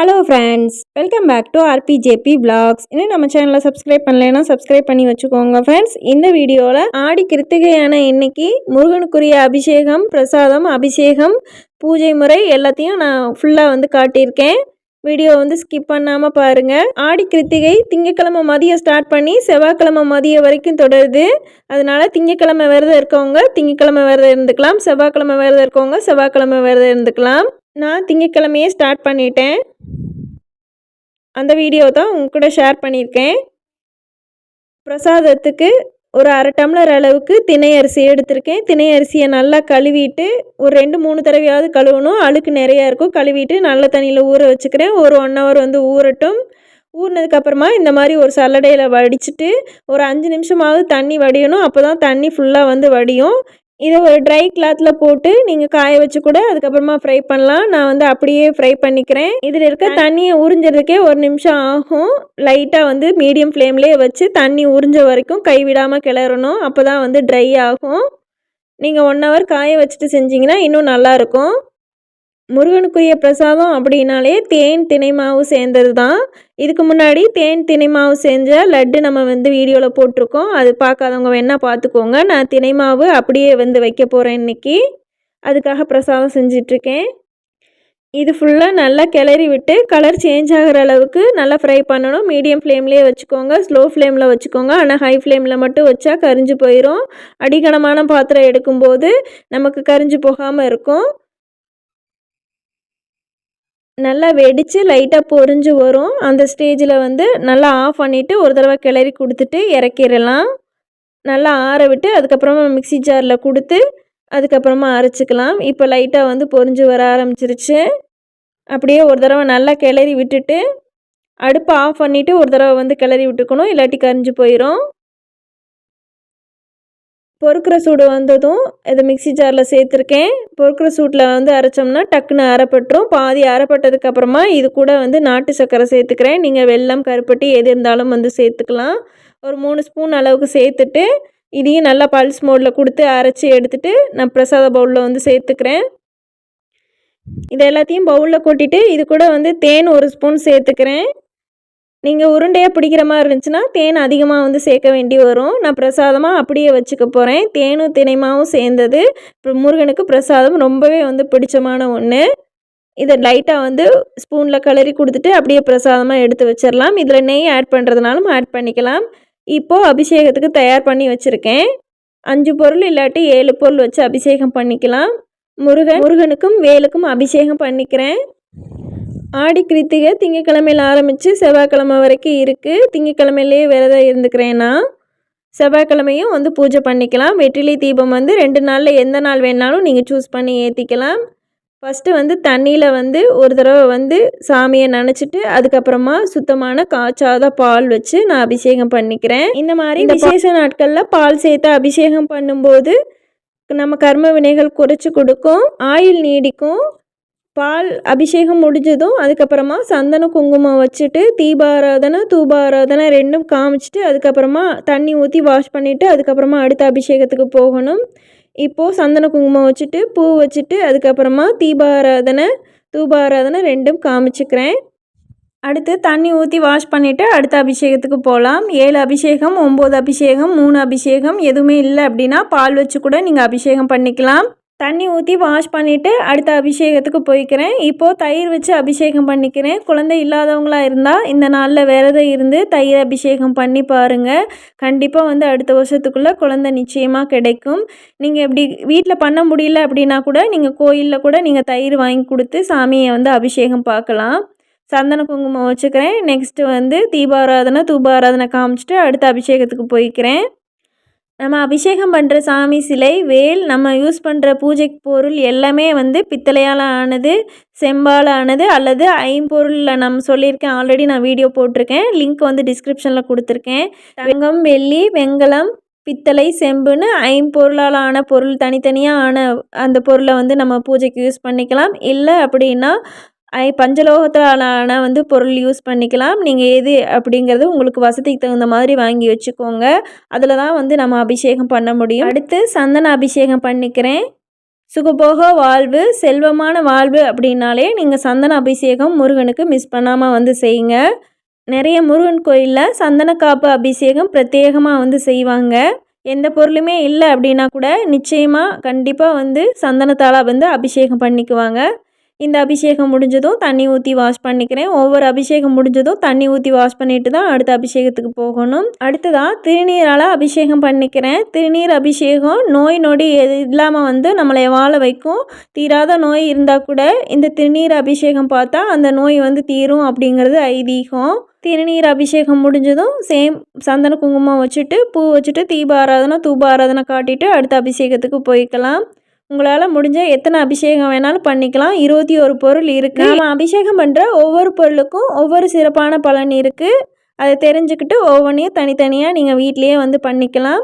Hello friends welcome back to RPJP vlogs இன்னும் நம்ம சேனலை சப்ஸ்கிரைப் பண்ணலைன்னா சப்ஸ்கிரைப் பண்ணி வச்சுக்கோங்க ஃப்ரெண்ட்ஸ் இந்த வீடியோவில் ஆடி கிருத்திகையான இன்னைக்கு முருகனுக்குரிய அபிஷேகம் பிரசாதம் அபிஷேகம் பூஜை முறை எல்லாத்தையும் நான் ஃபுல்லாக வந்து காட்டியிருக்கேன். வீடியோ வந்து ஸ்கிப் பண்ணாமல் பாருங்கள் ஆடி கிருத்திகை திங்கக்கிழமை மதியம் ஸ்டார்ட் பண்ணி செவ்வாய்க்கிழமை மதியம் வரைக்கும் தொடருது. அதனால திங்கக்கிழமை விரதம் இருக்கவங்க திங்கக்கிழமை விரதம் இருந்துக்கலாம் செவ்வாய்க்கிழமை விரதம் இருக்கவங்க செவ்வாய்க்கிழமை விரதம் இருந்துக்கலாம். நான் திங்கக்கிழமையே ஸ்டார்ட் பண்ணிட்டேன். அந்த வீடியோ தான் உங்க கூட ஷேர் பண்ணியிருக்கேன். பிரசாதத்துக்கு ஒரு அரை டம்ளர் அளவுக்கு திணை அரிசி எடுத்திருக்கேன். திணை அரிசியை நல்லா கழுவிட்டு ஒரு ரெண்டு மூணு தடவையாவது கழுவணும். அழுக்கு நிறையா இருக்கும். கழுவிட்டு நல்ல தண்ணியில் ஊற வச்சுக்கிறேன். ஒரு ஒன் ஹவர் வந்து ஊறட்டும். ஊறினதுக்கப்புறமா இந்த மாதிரி ஒரு சல்லடையில் வடிச்சிட்டு ஒரு அஞ்சு நிமிஷமாவது தண்ணி வடியணும். அப்போ தான் தண்ணி ஃபுல்லாக வந்து வடியும். இதை ஒரு ட்ரை கிளாத்தில் போட்டு நீங்கள் காய வச்சு கூட அதுக்கப்புறமா ஃப்ரை பண்ணலாம். நான் வந்து அப்படியே ஃப்ரை பண்ணிக்கிறேன். இதில் இருக்க தண்ணியை உறிஞ்சதுக்கே ஒரு நிமிஷம் ஆகும். லைட்டாக வந்து மீடியம் ஃப்ளேம்லேயே வச்சு தண்ணி உறிஞ்ச வரைக்கும் கைவிடாமல் கிளறணும். அப்போ தான் வந்து ட்ரை ஆகும். நீங்கள் ஒன் ஹவர் காய வச்சுட்டு செஞ்சிங்கன்னா இன்னும் நல்லாயிருக்கும் முருகனுக்குரிய பிரசாதம் அப்படின்னாலே தேன் தினை மாவு சேர்ந்தது தான். இதுக்கு முன்னாடி தேன் தினை மாவு செஞ்ச லட்டு நம்ம வந்து வீடியோவில் போட்டிருக்கோம். அது பார்க்காதவங்க வேணால் பார்த்துக்கோங்க. நான் தினை மாவு அப்படியே வந்து வைக்க போகிறேன் இன்றைக்கி அதுக்காக பிரசாதம் செஞ்சிட்ருக்கேன். இது ஃபுல்லாக நல்லா கிளறி விட்டு கலர் சேஞ்ச் ஆகிற அளவுக்கு நல்லா ஃப்ரை பண்ணணும். மீடியம் ஃப்ளேம்லேயே வச்சுக்கோங்க. ஸ்லோ ஃப்ளேமில் வச்சுக்கோங்க. ஆனால் ஹை ஃப்ளேமில் மட்டும் வச்சா கரிஞ்சு போயிடும் அடிகனமான பாத்திரம் எடுக்கும்போது நமக்கு கரிஞ்சு போகாமல் இருக்கும். நல்லா வெடித்து லைட்டாக பொரிஞ்சு வரும். அந்த ஸ்டேஜில் வந்து நல்லா ஆஃப் பண்ணிவிட்டு ஒரு தடவை கிளறி கொடுத்துட்டு இறக்கிடலாம் நல்லா ஆற விட்டு அதுக்கப்புறமா மிக்சி ஜாரில் கொடுத்து அதுக்கப்புறமா அரைச்சிக்கலாம். இப்போ லைட்டாக வந்து பொரிஞ்சு வர ஆரம்பிச்சிருச்சு. அப்படியே ஒரு தடவை நல்லா கிளறி விட்டுட்டு அடுப்பை ஆஃப் பண்ணிவிட்டு ஒரு தடவை வந்து கிளறி விட்டுக்கணும். இல்லாட்டி கரிஞ்சு போயிடும் பொறுக்கிற சூடு வந்ததும் இதை மிக்சி ஜாரில் சேர்த்துருக்கேன். பொறுக்கிற சூட்டில் வந்து அரைச்சோம்னா டக்குன்னு அரைப்பட்டுரும். பாதி அரைப்பட்டதுக்கப்புறமா இது கூட வந்து நாட்டு சர்க்கரை சேர்த்துக்கிறேன். நீங்கள் வெல்லம் கருப்பட்டி எது இருந்தாலும் வந்து சேர்த்துக்கலாம். ஒரு மூணு ஸ்பூன் அளவுக்கு சேர்த்துட்டு இதையும் நல்லா பல்ஸ் மோடில் கொடுத்து அரைச்சி எடுத்துகிட்டு நான் பிரசாத பவுலில் வந்து சேர்த்துக்கிறேன். இது எல்லாத்தையும் பவுலில் கொட்டிட்டு இது கூட வந்து தேன் ஒரு ஸ்பூன் சேர்த்துக்கிறேன். நீங்கள் உருண்டையாக பிடிக்கிற மாதிரி இருந்துச்சுன்னா தேன் அதிகமாக வந்து சேர்க்க வேண்டி வரும். நான் பிரசாதமாக அப்படியே வச்சுக்க போகிறேன் தேனும் தினைமாவும் சேர்ந்தது. இப்போ முருகனுக்கு பிரசாதம் ரொம்பவே வந்து பிடிச்சமான ஒன்று இதை லைட்டாக வந்து ஸ்பூனில் கலரி கொடுத்துட்டு அப்படியே பிரசாதமாக எடுத்து வச்சிடலாம் இதில் நெய் ஆட் பண்ணுறதுனாலும் ஆட் பண்ணிக்கலாம். இப்போது அபிஷேகத்துக்கு தயார் பண்ணி வச்சுருக்கேன். அஞ்சு பொருள் இல்லாட்டி ஏழு பொருள் வச்சு அபிஷேகம் பண்ணிக்கலாம். முருகன் முருகனுக்கும் வேலுக்கும் அபிஷேகம் பண்ணிக்கிறேன். ஆடி கிருத்திகை திங்கக்கிழமையில் ஆரம்பித்து செவ்வாய்க்கிழமை வரைக்கும் இருக்குது திங்கக்கிழமையிலேயே விரதம் இருந்துக்கிறேன் நான் செவ்வாய்க்கிழமையும் வந்து பூஜை பண்ணிக்கலாம். வெற்றிலை தீபம் வந்து ரெண்டு நாளில் எந்த நாள் வேணாலும் நீங்கள் சூஸ் பண்ணி ஏற்றிக்கலாம் ஃபஸ்ட்டு வந்து தண்ணியில் வந்து ஒரு தடவை வந்து சாமியை நினச்சிட்டு அதுக்கப்புறமா சுத்தமான காய்ச்சாத பால் வச்சு நான் அபிஷேகம் பண்ணிக்கிறேன். இந்த மாதிரி விசேஷ நாட்களில் பால் சேர்த்து அபிஷேகம் பண்ணும்போது நம்ம கர்ம வினைகள் குறைச்சி கொடுக்கும். ஆயில் நீடிக்கும். பால் அபிஷேகம் முடிஞ்சதும் அதுக்கப்புறமா சந்தன குங்குமம் வச்சுட்டு தீபாராதனை தூபாராதனை ரெண்டும் காமிச்சிட்டு அதுக்கப்புறமா தண்ணி ஊற்றி வாஷ் பண்ணிவிட்டு அதுக்கப்புறமா அடுத்த அபிஷேகத்துக்கு போகணும். இப்போது சந்தன குங்குமம் வச்சுட்டு பூ வச்சுட்டு அதுக்கப்புறமா தீபாராதனை தூபாராதனை ரெண்டும் காமிச்சுக்கிறேன். அடுத்து தண்ணி ஊற்றி வாஷ் பண்ணிவிட்டு அடுத்த அபிஷேகத்துக்கு போகலாம் ஏழு அபிஷேகம் ஒம்பது அபிஷேகம் மூணு அபிஷேகம் எதுவுமே இல்லை அப்படின்னா பால் வச்சு கூட நீங்கள் அபிஷேகம் பண்ணிக்கலாம். தண்ணி ஊற்றி வாஷ் பண்ணிவிட்டு அடுத்த அபிஷேகத்துக்கு போய்க்கிறேன். இப்போது தயிர் வச்சு அபிஷேகம் பண்ணிக்கிறேன். குழந்தை இல்லாதவங்களாக இருந்தால் இந்த நாளில் விரதம் இருந்து தயிர் அபிஷேகம் பண்ணி பாருங்கள் கண்டிப்பாக வந்து அடுத்த வருஷத்துக்குள்ளே குழந்தை நிச்சயமாக கிடைக்கும். நீங்கள் எப்படி வீட்டில் பண்ண முடியல அப்படின்னா கூட நீங்கள் கோயிலில் கூட நீங்கள் தயிர் வாங்கி கொடுத்து சாமியை வந்து அபிஷேகம் பார்க்கலாம். சந்தன குங்குமம் வச்சுக்கிறேன். நெக்ஸ்ட்டு வந்து தீபாராதனை தூபாராதனை காமிச்சிட்டு அடுத்த அபிஷேகத்துக்கு போய்க்கிறேன். நம்ம அபிஷேகம் பண்ணுற சாமி சிலை வேல் நம்ம யூஸ் பண்ணுற பூஜை பொருள் எல்லாமே வந்து பித்தளையால் ஆனது செம்பால் ஆனது அல்லது ஐம்பொருளில் நம்ம சொல்லியிருக்கேன் ஆல்ரெடி நான் வீடியோ போட்டிருக்கேன். லிங்க் வந்து டிஸ்கிரிப்ஷனில் கொடுத்துருக்கேன். தங்கம் வெள்ளி வெங்கலம் பித்தளை செம்புன்னு ஐம்பொருளால் ஆன பொருள் தனித்தனியாக ஆன அந்த பொருளை வந்து நம்ம பூஜைக்கு யூஸ் பண்ணிக்கலாம். இல்லை அப்படின்னா பஞ்சலோகத்தாலான வந்து பொருள் யூஸ் பண்ணிக்கலாம். நீங்கள் எது அப்படிங்கிறது உங்களுக்கு வசதிக்கு தகுந்த மாதிரி வாங்கி வச்சுக்கோங்க. அதில் தான் வந்து நம்ம அபிஷேகம் பண்ண முடியும். அடுத்து சந்தன அபிஷேகம் பண்ணிக்கிறேன். சுகபோக வாழ்வு செல்வமான வாழ்வு அப்படின்னாலே நீங்கள் சந்தன அபிஷேகம் முருகனுக்கு மிஸ் பண்ணாமல் வந்து செய்யுங்க. நிறைய முருகன் கோயிலில் சந்தன காப்பு அபிஷேகம் பிரத்யேகமாக வந்து செய்வாங்க. எந்த பொருளுமே இல்லை அப்படின்னா கூட நிச்சயமாக கண்டிப்பாக வந்து சந்தனத்தால் வந்து அபிஷேகம் பண்ணிக்குவாங்க. இந்த அபிஷேகம் முடிஞ்சதும் தண்ணி ஊற்றி வாஷ் பண்ணிக்கிறேன். ஒவ்வொரு அபிஷேகம் முடிஞ்சதும் தண்ணி ஊற்றி வாஷ் பண்ணிட்டு தான் அடுத்த அபிஷேகத்துக்கு போகணும். அடுத்ததாக திருநீரால் அபிஷேகம் பண்ணிக்கிறேன். திருநீர் அபிஷேகம் நோய் நொடி எது இல்லாமல் வந்து நம்மளை வாழ வைக்கும். தீராத நோய் இருந்தால் கூட இந்த திருநீர் அபிஷேகம் பார்த்தா அந்த நோய் வந்து தீரும் அப்படிங்கிறது ஐதீகம். திருநீர் அபிஷேகம் முடிஞ்சதும் சேம் சந்தன குங்குமம் வச்சுட்டு பூ வச்சுட்டு தீப ஆராதனை தூப ஆராதனை காட்டிட்டு அடுத்த அபிஷேகத்துக்கு போய்க்கலாம். உங்களால் முடிஞ்ச எத்தனை அபிஷேகம் வேணாலும் பண்ணிக்கலாம். இருபத்தி ஒரு பொருள் இருக்குது நம்ம அபிஷேகம் பண்ணுற ஒவ்வொரு பொருளுக்கும் ஒவ்வொரு சிறப்பான பலன் இருக்குது அதை தெரிஞ்சுக்கிட்டு ஒவ்வொன்றையும் தனித்தனியாக நீங்கள் வீட்லேயே வந்து பண்ணிக்கலாம்.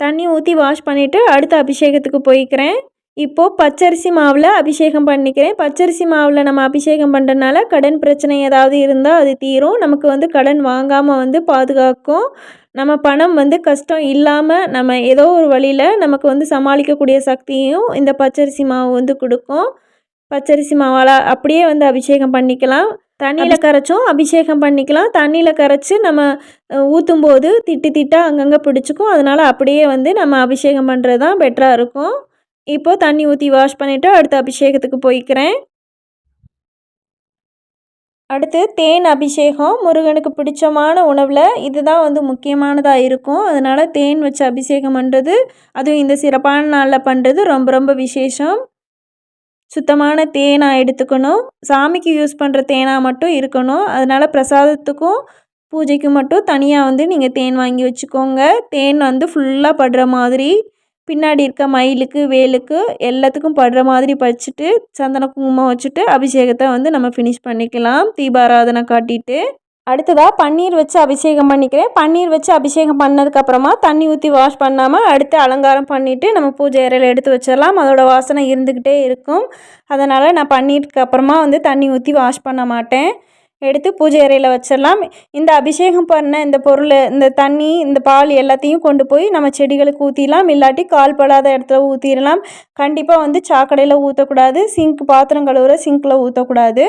தண்ணி ஊற்றி வாஷ் பண்ணிவிட்டு அடுத்த அபிஷேகத்துக்கு போய்க்கிறேன். இப்போது பச்சரிசி மாவில் அபிஷேகம் பண்ணிக்கிறேன். பச்சரிசி மாவில் நம்ம அபிஷேகம் பண்ணுறதுனால கடன் பிரச்சனை ஏதாவது இருந்தால் அது தீரும். நமக்கு வந்து கடன் வாங்காமல் வந்து பாதுகாக்கும். நம்ம பணம் வந்து கஷ்டம் இல்லாமல் நம்ம ஏதோ ஒரு வழியில் நமக்கு வந்து சமாளிக்கக்கூடிய சக்தியும் இந்த பச்சரிசி மாவு வந்து கொடுக்கும். பச்சரிசி மாவால் அப்படியே வந்து அபிஷேகம் பண்ணிக்கலாம். தண்ணியில் கரைச்சும் அபிஷேகம் பண்ணிக்கலாம். தண்ணியில் கரைச்சி நம்ம ஊற்றும் போது திட்டு திட்டாக அங்கங்கே பிடிச்சிக்கும். அதனால் அப்படியே வந்து நம்ம அபிஷேகம் பண்ணுறது தான் பெட்டராக இருக்கும். இப்போது தண்ணி ஊற்றி வாஷ் பண்ணிவிட்டு அடுத்த அபிஷேகத்துக்கு போய்க்கிறேன். அடுத்து தேன் அபிஷேகம். முருகனுக்கு பிடிச்சமான உணவில் இதுதான் வந்து முக்கியமானதாக இருக்கும். அதனால் தேன் வச்சு அபிஷேகம் பண்ணுறது அதுவும் இந்த சிறப்பான நாளில் பண்ணுறது ரொம்ப ரொம்ப விசேஷம். சுத்தமான தேனாக எடுத்துக்கணும். சாமிக்கு யூஸ் பண்ணுற தேனாக மட்டும் இருக்கணும். அதனால் பிரசாதத்துக்கும் பூஜைக்கு மட்டும் தனியாக வந்து நீங்கள் தேன் வாங்கி வச்சுக்கோங்க. தேன் வந்து ஃபுல்லாக படுற மாதிரி பின்னாடி இருக்க மயிலுக்கு வேலுக்கு எல்லாத்துக்கும் படுற மாதிரி பறிச்சுட்டு சந்தன குங்குமம் வச்சுட்டு அபிஷேகத்தை வந்து நம்ம ஃபினிஷ் பண்ணிக்கலாம். தீபாராதனை காட்டிட்டு. அடுத்ததாக பன்னீர் வச்சு அபிஷேகம் பண்ணிக்கிறேன். பன்னீர் வச்சு அபிஷேகம் பண்ணதுக்கப்புறமா தண்ணி ஊற்றி வாஷ் பண்ணாமல் அடுத்து அலங்காரம் பண்ணிவிட்டு நம்ம பூஜை அறையில் எடுத்து வச்சிடலாம். அதோட வாசனை இருந்துக்கிட்டே இருக்கும். அதனால் நான் பன்னீருக்கு அப்புறமா வந்து தண்ணி ஊற்றி வாஷ் பண்ண மாட்டேன். எடுத்து பூஜை அறையில் வச்சிடலாம். இந்த அபிஷேகம் பண்ண இந்த பொருள் இந்த தண்ணி இந்த பால் எல்லாத்தையும் கொண்டு போய் நம்ம செடிகளுக்கு ஊற்றிடலாம் இல்லாட்டி கால் படாத இடத்துல ஊற்றிடலாம் கண்டிப்பாக வந்து சாக்கடையில் ஊற்றக்கூடாது சிங்க் பாத்திரம் கழுவுற சிங்க்கில் ஊற்றக்கூடாது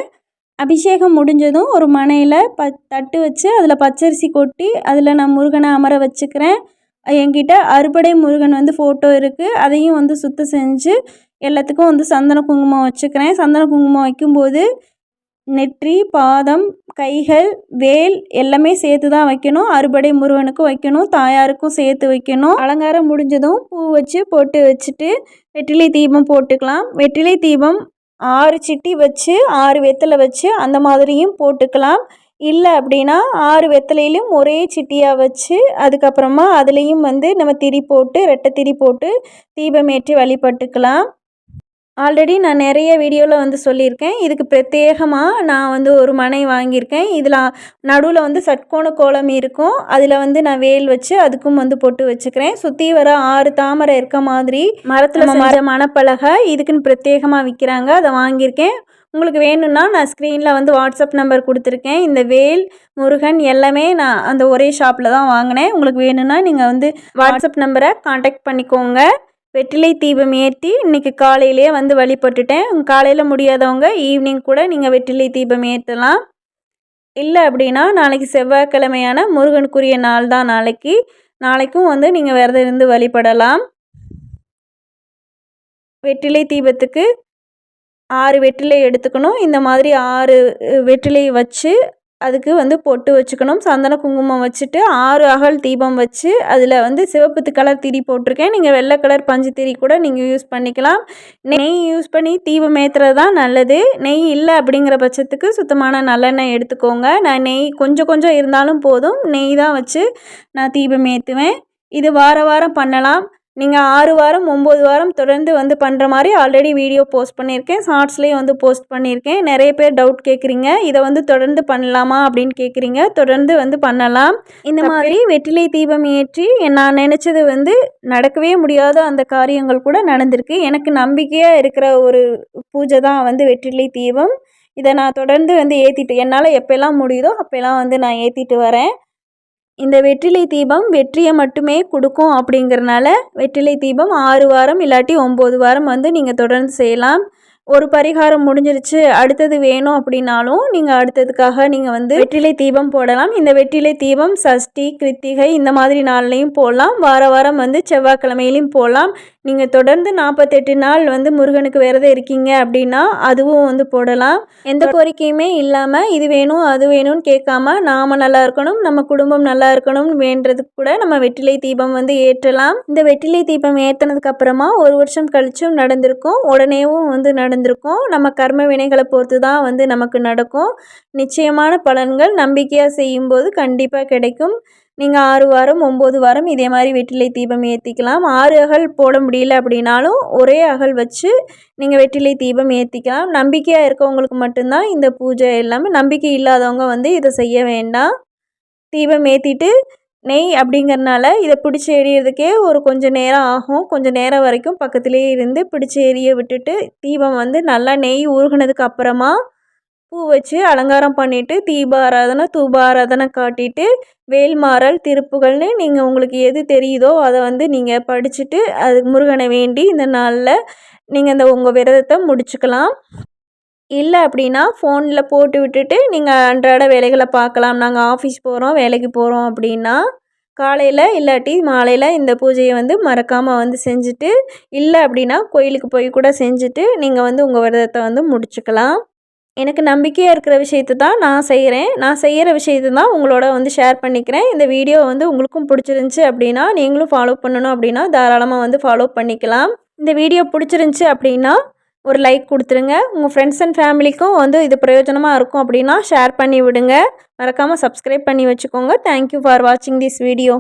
அபிஷேகம் முடிஞ்சதும் ஒரு மனையில் ப தட்டு வச்சு அதில் பச்சரிசி கொட்டி அதில் நான் முருகனை அமர வச்சுக்கிறேன். என்கிட்ட அறுபடை முருகன் வந்து ஃபோட்டோ இருக்குது அதையும் வந்து சுத்தம் செஞ்சு எல்லாத்துக்கும் வந்து சந்தன குங்குமம் வச்சுக்கிறேன். சந்தன குங்குமம் வைக்கும்போது நெற்றி பாதம் கைகள் வேல் எல்லாமே சேர்த்து தான் வைக்கணும். அறுபடை முருகனுக்கும் வைக்கணும். தாயாருக்கும் சேர்த்து வைக்கணும். அலங்காரம் முடிஞ்சதும் பூ வச்சு போட்டு வச்சுட்டு வெற்றிலை தீபம் போட்டுக்கலாம். வெற்றிலை தீபம் ஆறு சிட்டி வச்சு ஆறு வெத்தலை வச்சு அந்த மாதிரியும் போட்டுக்கலாம். இல்லை அப்படின்னா ஆறு வெத்தலையிலும் ஒரே சிட்டியாக வச்சு அதுக்கப்புறமா அதுலேயும் வந்து நம்ம திரி போட்டு ரெட்டை திரி போட்டு தீபம் ஏற்றி வழிபட்டுக்கலாம். ஆல்ரெடி நான் நிறைய வீடியோவில் வந்து சொல்லியிருக்கேன். இதுக்கு பிரத்யேகமாக நான் வந்து ஒரு மனை வாங்கியிருக்கேன். இதில் நடுவில் வந்து சட்கோண கோலம் இருக்கும். அதில் வந்து நான் வேல் வச்சு அதுக்கும் வந்து பொட்டு வச்சுக்கிறேன். சுற்றி வர ஆறு தாமரை இருக்க மாதிரி மரத்தில் மர மணப்பலகை இதுக்குன்னு பிரத்யேகமாக விற்கிறாங்க அதை வாங்கியிருக்கேன். உங்களுக்கு வேணும்னா நான் ஸ்க்ரீனில் வந்து வாட்ஸ்அப் நம்பர் கொடுத்துருக்கேன். இந்த வேல் முருகன் எல்லாமே நான் அந்த ஒரே ஷாப்பில் தான் வாங்கினேன். உங்களுக்கு வேணும்னா நீங்கள் வந்து வாட்ஸ்அப் நம்பரை காண்டாக்ட் பண்ணிக்கோங்க. வெற்றிலை தீபம் ஏற்றி இன்றைக்கி காலையிலே வந்து வழிபட்டுட்டேன். காலையில் முடியாதவங்க ஈவினிங் கூட நீங்கள் வெற்றிலை தீபம் ஏற்றலாம். இல்லை அப்படின்னா நாளைக்கு செவ்வாய்க்கிழமையான முருகனுக்குரிய நாள் தான் நாளைக்கு. நாளைக்கும் வந்து நீங்கள் விரதம் இருந்து வழிபடலாம். வெற்றிலை தீபத்துக்கு ஆறு வெற்றிலை எடுத்துக்கணும். இந்த மாதிரி ஆறு வெற்றிலையை வச்சு அதுக்கு வந்து பொட்டு வச்சுக்கணும். சந்தன குங்குமம் வச்சுட்டு ஆறு அகல் தீபம் வச்சு அதில் வந்து சிவப்பு கலர் திரி போட்டிருக்கேன். நீங்கள் வெள்ளை கலர் பஞ்சு திரி கூட நீங்கள் யூஸ் பண்ணிக்கலாம். நெய் யூஸ் பண்ணி தீபம் ஏற்றுறது தான் நல்லது. நெய் இல்லை அப்படிங்கிற பட்சத்துக்கு சுத்தமான நல்லெண்ணெய் எடுத்துக்கோங்க. நான் நெய் கொஞ்சம் கொஞ்சம் இருந்தாலும் போதும். நெய் தான் வச்சு நான் தீபம் ஏற்றுவேன் இது வார வாரம் பண்ணலாம். நீங்கள் ஆறு வாரம் ஒம்பது வாரம் தொடர்ந்து வந்து பண்ணுற மாதிரி ஆல்ரெடி வீடியோ போஸ்ட் பண்ணியிருக்கேன். ஷார்ட்ஸ்லேயும் வந்து போஸ்ட் பண்ணியிருக்கேன். நிறைய பேர் டவுட் கேட்குறீங்க இதை வந்து தொடர்ந்து பண்ணலாமா அப்படின்னு கேட்குறீங்க தொடர்ந்து வந்து பண்ணலாம். இந்த மாதிரி வெற்றிலை தீபம் ஏற்றி நான் நினச்சது வந்து நடக்கவே முடியாத அந்த காரியங்கள் கூட நடந்திருக்கு. எனக்கு நம்பிக்கையாக இருக்கிற ஒரு பூஜை தான் வந்து வெற்றிலை தீபம். இதை நான் தொடர்ந்து வந்து ஏற்றிட்டு என்னால் எப்போல்லாம் முடியுதோ அப்போல்லாம் வந்து நான் ஏற்றிட்டு வரேன். இந்த வெற்றிலை தீபம் வெற்றியை மட்டுமே கொடுக்கும் அப்படிங்கிறனால வெற்றிலை தீபம் ஆறு வாரம் இல்லாட்டி ஒம்பது வாரம் வந்து நீங்கள் தொடர்ந்து செய்யலாம். ஒரு பரிகாரம் முடிஞ்சிருச்சு அடுத்தது வேணும் அப்படின்னாலும் நீங்கள் அடுத்ததுக்காக நீங்கள் வந்து வெற்றிலை தீபம் போடலாம். இந்த வெற்றிலை தீபம் சஷ்டி கிருத்திகை இந்த மாதிரி நாள்லையும் போடலாம். வார வாரம் வந்து செவ்வாய்க்கிழமையிலையும் போடலாம். நீங்கள் தொடர்ந்து நாற்பத்தெட்டு நாள் வந்து முருகனுக்கு விரதம் இருக்கீங்க அப்படின்னா அதுவும் வந்து போடலாம். எந்த கோரிக்கையுமே இல்லாமல் இது வேணும் அது வேணும்னு கேட்காம நாம் நல்லா இருக்கணும் நம்ம குடும்பம் நல்லா இருக்கணும் வேண்டதுக்கு கூட நம்ம வெற்றிலை தீபம் வந்து ஏற்றலாம். இந்த வெற்றிலை தீபம் ஏற்றினதுக்கு அப்புறமா ஒரு வருஷம் கழிச்சும் நடந்திருக்கும். உடனேவும் வந்து நடந்திருக்கும். நம்ம கர்ம வினைகளை பொறுத்து தான் வந்து நமக்கு நடக்கும். நிச்சயமான பலன்கள் நம்பிக்கையாக செய்யும்போது கண்டிப்பாக கிடைக்கும். நீங்கள் ஆறு வாரம் ஒம்பது வாரம் இதே மாதிரி வெற்றிலை தீபம் ஏற்றிக்கலாம் ஆறு அகல் போட முடியல அப்படின்னாலும் ஒரே அகல் வச்சு நீங்கள் வெற்றிலை தீபம் ஏற்றிக்கலாம் நம்பிக்கையாக இருக்கவங்களுக்கு மட்டும்தான் இந்த பூஜை எல்லாமே. நம்பிக்கை இல்லாதவங்க வந்து இதை செய்ய வேண்டாம். தீபம் ஏற்றிட்டு நெய் அப்படிங்கிறனால இதை பிடிச்சி எரியறதுக்கே ஒரு கொஞ்சம் நேரம் ஆகும். கொஞ்சம் நேரம் வரைக்கும் பக்கத்துலேயே இருந்து பிடிச்சி எரிய விட்டுட்டு தீபம் வந்து நல்லா நெய் உருகுனதுக்கு அப்புறமா பூ வச்சு அலங்காரம் பண்ணிவிட்டு தீபாராதனை தூபாராதனை காட்டிட்டு வேல்மாறல் திருப்புகள்னு நீங்கள் உங்களுக்கு எது தெரியுதோ அதை வந்து நீங்கள் படிச்சுட்டு அது முருகனை வேண்டி இந்த நாளில் நீங்கள் இந்த உங்கள் விரதத்தை முடிச்சுக்கலாம். இல்லை அப்படின்னா ஃபோனில் போட்டு விட்டுட்டு நீங்கள் அன்றாட வேலைகளை பார்க்கலாம். நாங்கள் ஆஃபீஸ் போகிறோம் வேலைக்கு போகிறோம் அப்படின்னா காலையில் இல்லாட்டி மாலையில் இந்த பூஜையை வந்து மறக்காமல் வந்து செஞ்சுட்டு இல்லை அப்படின்னா கோயிலுக்கு போய் கூட செஞ்சுட்டு நீங்கள் வந்து உங்கள் விரதத்தை வந்து முடிச்சுக்கலாம். எனக்கு நம்பிக்கையாக இருக்கிற விஷயத்த தான் நான் செய்கிறேன் நான் செய்கிற விஷயத்தை தான் உங்களோட வந்து ஷேர் பண்ணிக்கிறேன். இந்த வீடியோ வந்து உங்களுக்கும் பிடிச்சிருந்துச்சி அப்படின்னா நீங்களும் ஃபாலோ பண்ணணும் அப்படின்னா தாராளமாக வந்து ஃபாலோ பண்ணிக்கலாம். இந்த வீடியோ பிடிச்சிருந்துச்சி அப்படின்னா ஒரு லைக் கொடுத்துருங்க. உங்கள் ஃப்ரெண்ட்ஸ் அண்ட் ஃபேமிலிக்கும் வந்து இது பிரயோஜனமாக இருக்கும் அப்படின்னா ஷேர் பண்ணி விடுங்க மறக்காமல் சப்ஸ்கிரைப் பண்ணி வச்சுக்கோங்க. தேங்க்யூ ஃபார் வாட்சிங் திஸ் வீடியோ